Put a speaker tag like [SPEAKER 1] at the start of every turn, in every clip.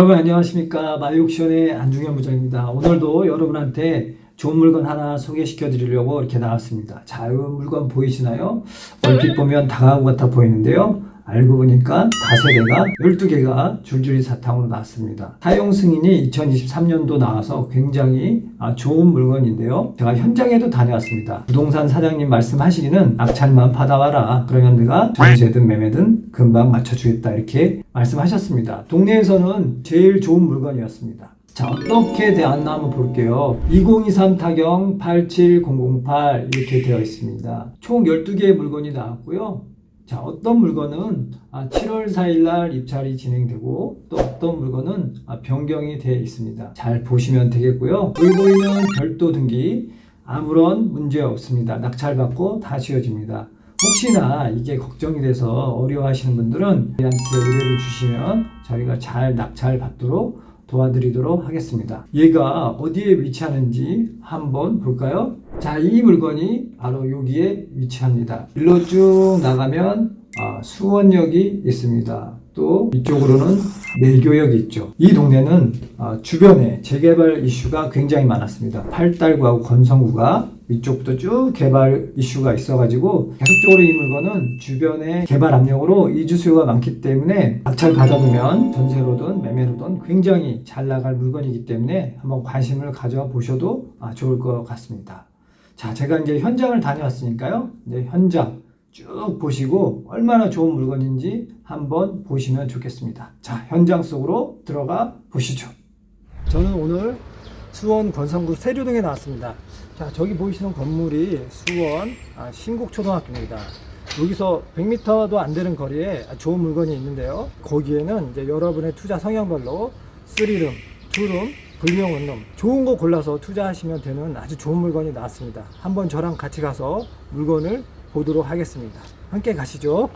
[SPEAKER 1] 여러분 안녕하십니까 마이옥션의 안중현 부장입니다. 오늘도 여러분한테 좋은 물건 하나 소개시켜 드리려고 이렇게 나왔습니다. 자, 이 물건 보이시나요? 얼핏 보면 다가구 같아 보이는데요. 알고 보니까 다세대가 12개가 줄줄이 사탕으로 나왔습니다. 사용 승인이 2023년도 나와서 굉장히 아, 좋은 물건인데요. 제가 현장에도 다녀왔습니다. 부동산 사장님 말씀하시기는 낙찰만 받아와라. 그러면 내가 전세든 매매든 금방 맞춰주겠다. 이렇게 말씀하셨습니다. 동네에서는 제일 좋은 물건이었습니다. 자, 어떻게 되었나 한번 볼게요. 2023 타경 87008 이렇게 되어 있습니다. 총 12개의 물건이 나왔고요. 자, 어떤 물건은 아, 7월 4일 날 입찰이 진행되고 또 어떤 물건은 아, 변경이 되어 있습니다. 잘 보시면 되겠고요. 여기 보이는 별도 등기 아무런 문제 없습니다. 낙찰받고 다 지어집니다. 혹시나 이게 걱정이 돼서 어려워하시는 분들은 저희한테 의뢰를 주시면 저희가 잘 낙찰 받도록 도와드리도록 하겠습니다. 얘가 어디에 위치하는지 한번 볼까요? 자, 이 물건이 바로 여기에 위치합니다. 일로 쭉 나가면 아, 수원역이 있습니다. 또 이쪽으로는 내교역이 있죠. 이 동네는 아, 주변에 재개발 이슈가 굉장히 많았습니다. 팔달구하고 건성구가 이쪽부터 쭉 개발 이슈가 있어가지고 계속적으로 이 물건은 주변에 개발 압력으로 이주 수요가 많기 때문에 낙찰 받아두면 전세로든 매매로든 굉장히 잘 나갈 물건이기 때문에 한번 관심을 가져 보셔도 아, 좋을 것 같습니다. 자, 제가 이제 현장을 다녀왔으니까요. 네, 현장 쭉 보시고 얼마나 좋은 물건인지 한번 보시면 좋겠습니다. 자, 현장 속으로 들어가 보시죠. 저는 오늘 수원 권성구 세류동에 나왔습니다. 자, 저기 보이시는 건물이 수원 아, 신곡초등학교입니다. 여기서 100m도 안 되는 거리에 좋은 물건이 있는데요. 거기에는 이제 여러분의 투자 성향별로 3룸, 2룸, 불명 원룸 좋은 거 골라서 투자하시면 되는 아주 좋은 물건이 나왔습니다. 한번 저랑 같이 가서 물건을 보도록 하겠습니다. 함께 가시죠.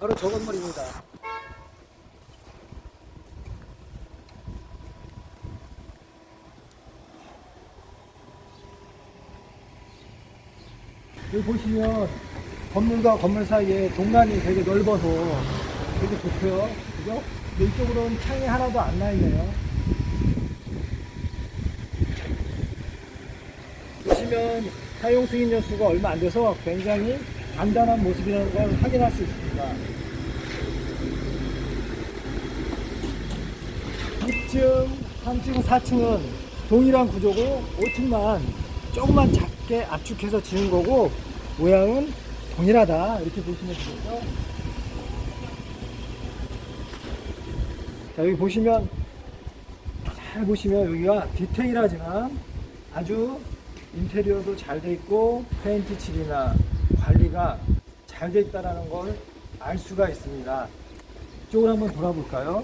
[SPEAKER 1] 바로 저 건물입니다. 여기 보시면 건물과 건물 사이에 공간이 되게 넓어서 되게 좋고요. 그죠? 근데 이쪽으로는 창이 하나도 안 나 있네요. 보시면 사용 승인 연수가 얼마 안 돼서 굉장히 간단한 모습이라는 걸 확인할 수 있습니다. 2층, 3층, 4층은 동일한 구조고 5층만 조금만 작게 압축해서 지은 거고 모양은 동일하다 이렇게 보시면 되겠죠. 자 여기 보시면 잘 보시면 여기가 디테일하지만 아주 인테리어도 잘 돼 있고 페인트 칠이나 관리가 잘 돼 있다라는 걸 알 수가 있습니다. 이쪽으로 한번 돌아볼까요?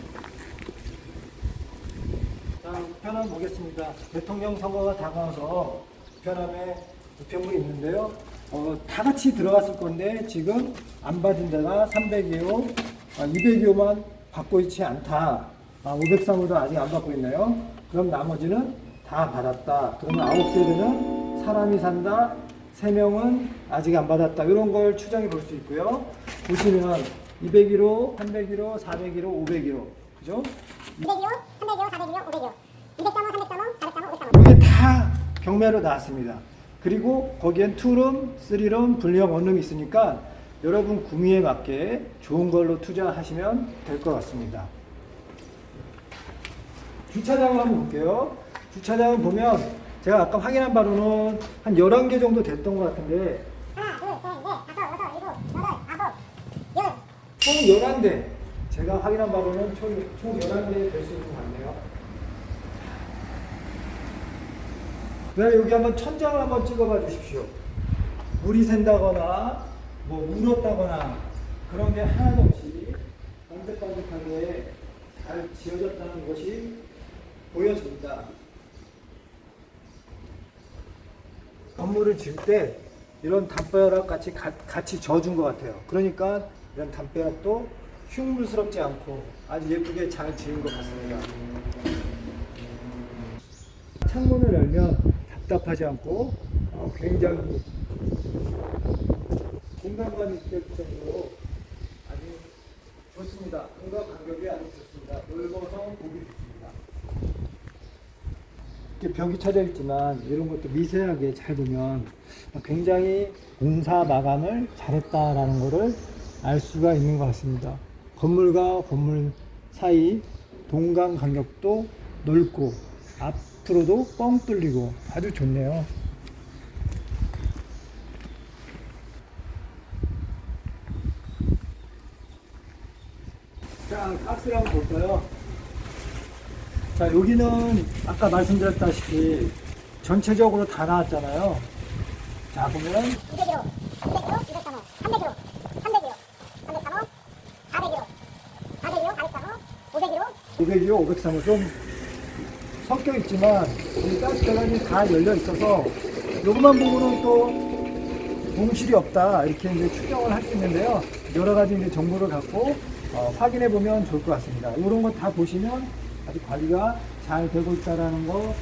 [SPEAKER 1] 자, 우편함 보겠습니다. 대통령 선거가 다가와서 우편함에 우편물이 있는데요. 어, 다 같이 들어갔을 건데 지금 안 받은 데가 302호, 아, 202호만 받고 있지 않다. 아, 503호도 아직 안 받고 있나요? 그럼 나머지는 다 받았다. 그러면 9세대는 사람이 산다. 3명은 아직 안 받았다. 이런 걸 추정해 볼 수 있고요. 보시면 201호, 301호, 401호, 501호. 그죠?
[SPEAKER 2] 202호, 302호, 402호, 502호, 203호, 303호, 403호, 503호.
[SPEAKER 1] 이게 다 경매로 나왔습니다. 그리고 거기엔 투룸, 쓰리룸, 분리형 원룸이 있으니까 여러분 구미에 맞게 좋은 걸로 투자하시면 될 것 같습니다. 주차장을 한번 볼게요. 주차장을 보면 제가 아까 확인한 바로는 한 11개 정도 됐던 것 같은데. 총 11대 제가 확인한 바로는 총, 총 11대 될수 있는 것 같네요. 그 다음에 여기 한번 천장을 한번 찍어봐 주십시오. 물이 샌다거나 뭐 울었다거나 그런 게 하나도 없이 반듯반듯하게 잘 지어졌다는 것이 보여집니다. 건물을 지을 때 이런 담벼락 같이 가- 같이 져준 것 같아요. 그러니까 이런 담벼락도 흉물스럽지 않고 아주 예쁘게 잘 지은 것 같습니다. 창문을 열면 답답하지 않고 어, 굉장히 공간감이 있을 정도로 좋습니다. 공간 간격이 아주 좋습니다. 넓어서 보기 좋습니다. 이렇게 벽이 쳐져 있지만 이런 것도 미세하게 잘 보면 굉장히 공사 마감을 잘했다라는 것을 알 수가 있는 것 같습니다. 건물과 건물 사이 동강 간격도 넓고 앞으로도 뻥 뚫리고 아주 좋네요. 자, 가스를 한번 볼까요? 자, 여기는 아까 말씀드렸다시피 전체적으로 다 나왔잖아요. 자, 보면
[SPEAKER 2] 200kg, 200kg, 203호, 300kg, 300kg, 303호, 400kg, 400kg, 403호, 500kg,
[SPEAKER 1] 500이요, 503호 좀 섞여 있지만 이 가스 배관이 다 열려 있어서 요것만 보고는 또 공실이 없다 이렇게 이제 추정을 할 수 있는데요. 여러 가지 이제 정보를 갖고 어, 확인해 보면 좋을 것 같습니다. 이런 거 다 보시면 아주 관리가 잘 되고 있다라는 거,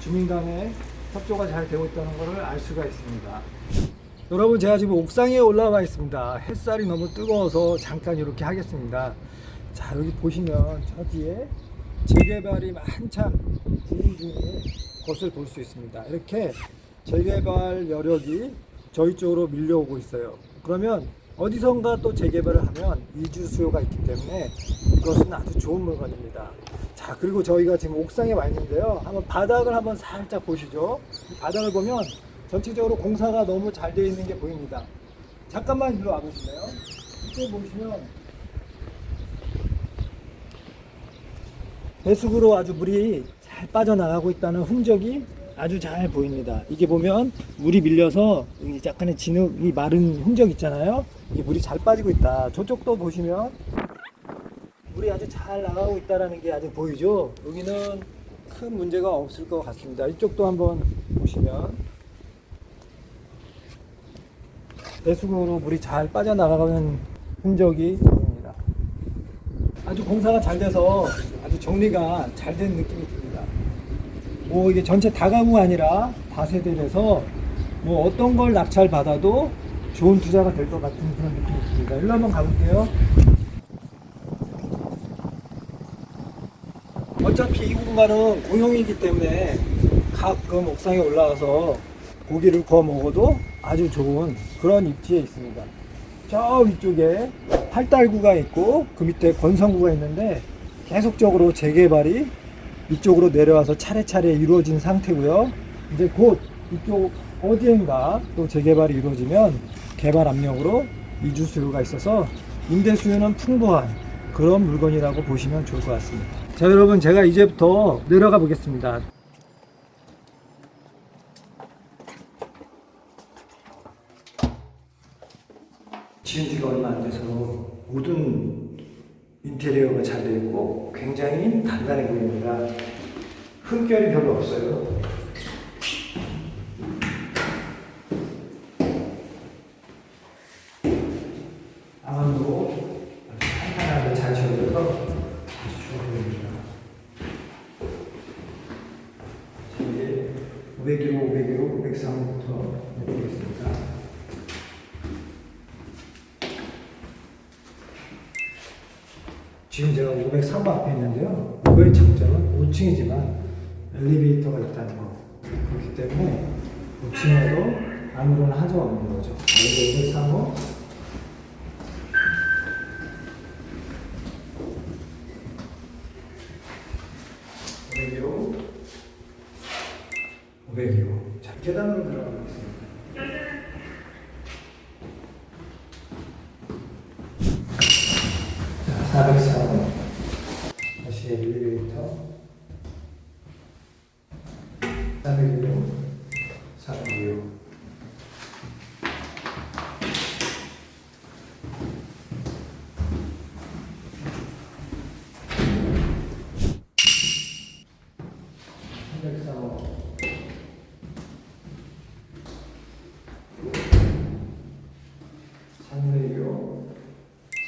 [SPEAKER 1] 주민 간의 협조가 잘 되고 있다는 것을 알 수가 있습니다. 여러분 제가 지금 옥상에 올라와 있습니다. 햇살이 너무 뜨거워서 잠깐 이렇게 하겠습니다. 자 여기 보시면 저 뒤에 재개발이 한참 진행 중인 것을 볼 수 있습니다. 이렇게 재개발 여력이 저희 쪽으로 밀려오고 있어요. 그러면 어디선가 또 재개발을 하면 이주 수요가 있기 때문에 이것은 아주 좋은 물건입니다. 자 그리고 저희가 지금 옥상에 와 있는데요. 한번 바닥을 한번 살짝 보시죠. 이 바닥을 보면 전체적으로 공사가 너무 잘 되어 있는 게 보입니다. 잠깐만 일로 와보실래요? 이쪽 보시면 배수구로 아주 물이 잘 빠져나가고 있다는 흔적이 아주 잘 보입니다. 이게 보면 물이 밀려서 약간의 진흙이 마른 흔적 있잖아요. 이게 물이 잘 빠지고 있다. 저쪽도 보시면 물이 아주 잘 나가고 있다는 게 아주 보이죠. 여기는 큰 문제가 없을 것 같습니다. 이쪽도 한번 보시면 배수구로 물이 잘 빠져나가는 흔적이 보입니다. 아주 공사가 잘 돼서 아주 정리가 잘 된 느낌이. 뭐 이게 전체 다가구가 아니라 다세대라서 뭐 어떤 걸 낙찰 받아도 좋은 투자가 될 것 같은 그런 느낌이 듭니다. 일로 한번 가볼게요. 어차피 이 공간은 공용이기 때문에 가끔 옥상에 올라가서 고기를 구워 먹어도 아주 좋은 그런 입지에 있습니다. 저 위쪽에 팔달구가 있고 그 밑에 권성구가 있는데 계속적으로 재개발이 이쪽으로 내려와서 차례차례 이루어진 상태고요. 이제 곧 이쪽 어디엔가 또 재개발이 이루어지면 개발 압력으로 이주 수요가 있어서 임대 수요는 풍부한 그런 물건이라고 보시면 좋을 것 같습니다. 자 여러분 제가 이제부터 내려가 보겠습니다. 지은 지가 얼마 안 돼서 모든 인테리어가 잘 되어 있고 굉장히 단단해 보입니다. 흠결이 별로 없어요. 아무도 아주 탄탄하게 잘 지어져서 아주 좋아 보입니다. 이제 500kg, 500kg, 503부터 해보겠습니다. 지금 제가 503번 앞에 있는데요. 이거의 장점은 5층이지만 엘리베이터가 있다는 거. 그렇기 때문에 5층에도 아무런 하자가 없는 거죠. 이게 503호. 오백기로 500기로 자 계단으로 들어가겠습니다. 자, 404번 다시 401호 402호 삼백이요,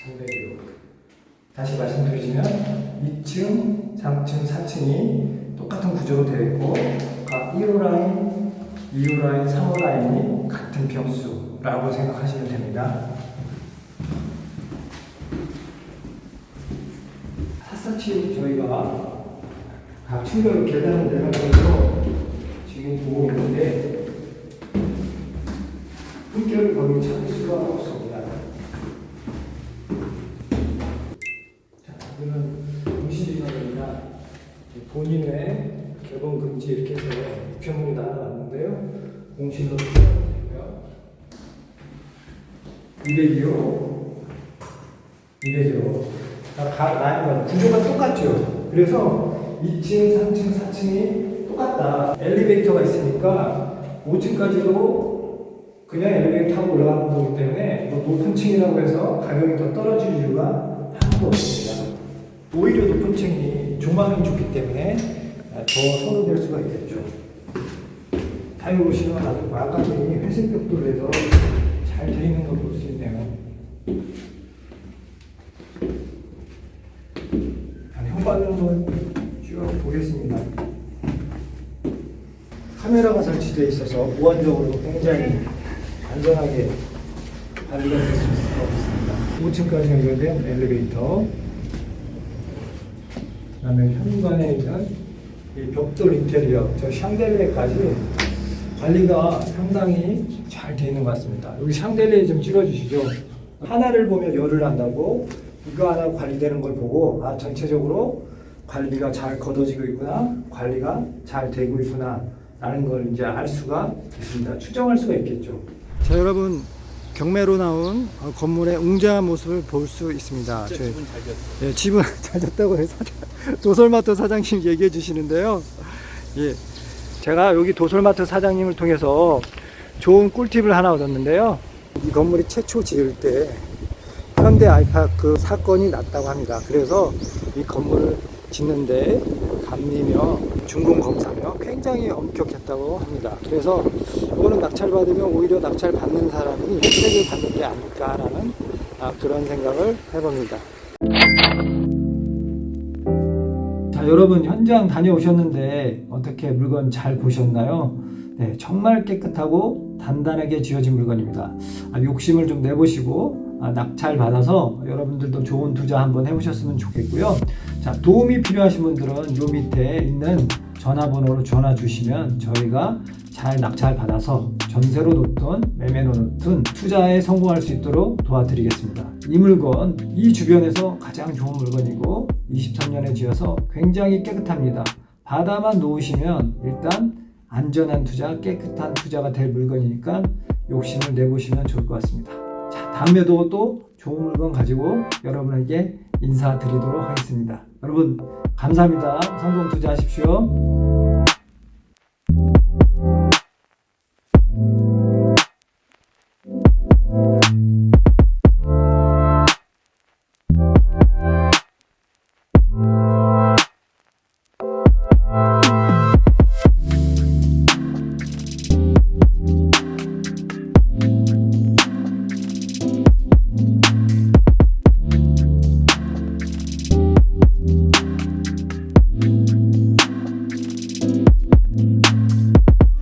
[SPEAKER 1] 삼백이요. 다시 말씀드리지만 2층, 3층, 4층이 똑같은 구조로 되어 있고 각 1호 라인, 2호 라인, 3호 라인이 같은 평수라고 생각하시면 됩니다. 샅샅이 저희가 각 층별로 계단을 내려가면서 지금 보고 있는데 품격을 거의 찾을 수가 없습니다. 자, 이거는 공시지가입니다. 본인의 개봉 금지 이렇게 해서 우편물이 날아왔는데요. 공실로 되고요. 200이요. 200이요. 각 라인과 구조가 똑같죠. 그래서 2층, 3층, 4층이 똑같다. 엘리베이터가 있으니까 5층까지도 그냥 엘리베이터 타고 올라가는 거기 때문에 뭐 높은 층이라고 해서 가격이 더 떨어질 이유가 하나도 없습니다. 오히려 높은 층이 조망이 좋기 때문에 더 선호될 수가 있겠죠. 보시면 아주 마감이 회색 벽돌로 해서 잘 되어 있는 걸 볼 수 있네요. 현관을 한번 쭉 보겠습니다. 카메라가 설치되어 있어서 보안적으로 굉장히 안전하게 관리가 될 수 있을 것 같습니다. 5층까지 연결된 엘리베이터. 그 다음에 현관에 있는 이 벽돌 인테리어, 저 샹델리에까지 관리가 상당히 잘 되어 있는 것 같습니다. 여기 샹델리에 좀 찍어주시죠. 하나를 보면 열을 난다고 이거 하나 관리되는 걸 보고 아 전체적으로 관리가 잘 걷어지고 있구나, 관리가 잘 되고 있구나 라는 걸 이제 알 수가 있습니다. 추정할 수가 있겠죠. 자 여러분 경매로 나온 어, 건물의 웅장한 모습을 볼 수 있습니다. 저희- 예, 집은 잘 졌다고 해서 도솔마트 사장님 얘기해 주시는데요. 예, 제가 여기 도솔마트 사장님을 통해서 좋은 꿀팁을 하나 얻었는데요. 이 건물이 최초 지을 때 현대 아이파크 사건이 났다고 합니다. 그래서 이 건물을 짓는데 감리며 준공 검사며 굉장히 엄격했다고 합니다. 그래서 이거는 낙찰 받으면 오히려 낙찰 받는 사람이 혜택을 받는 게 아닐까라는 아, 그런 생각을 해봅니다. 자, 여러분 현장 다녀오셨는데 어떻게 물건 잘 보셨나요? 네, 정말 깨끗하고 단단하게 지어진 물건입니다. 아, 욕심을 좀 내보시고 아, 낙찰 받아서 여러분들도 좋은 투자 한번 해보셨으면 좋겠고요. 자, 도움이 필요하신 분들은 요 밑에 있는 전화번호로 전화 주시면 저희가 잘 낙찰 받아서 전세로 놓든 매매로 놓든 투자에 성공할 수 있도록 도와드리겠습니다. 이 물건 이 주변에서 가장 좋은 물건이고 23년에 지어서 굉장히 깨끗합니다. 바다만 놓으시면 일단 안전한 투자, 깨끗한 투자가 될 물건이니까 욕심을 내보시면 좋을 것 같습니다. 자, 다음에도 또 좋은 물건 가지고 여러분에게 인사드리도록 하겠습니다. 여러분, 감사합니다. 성공 투자하십시오.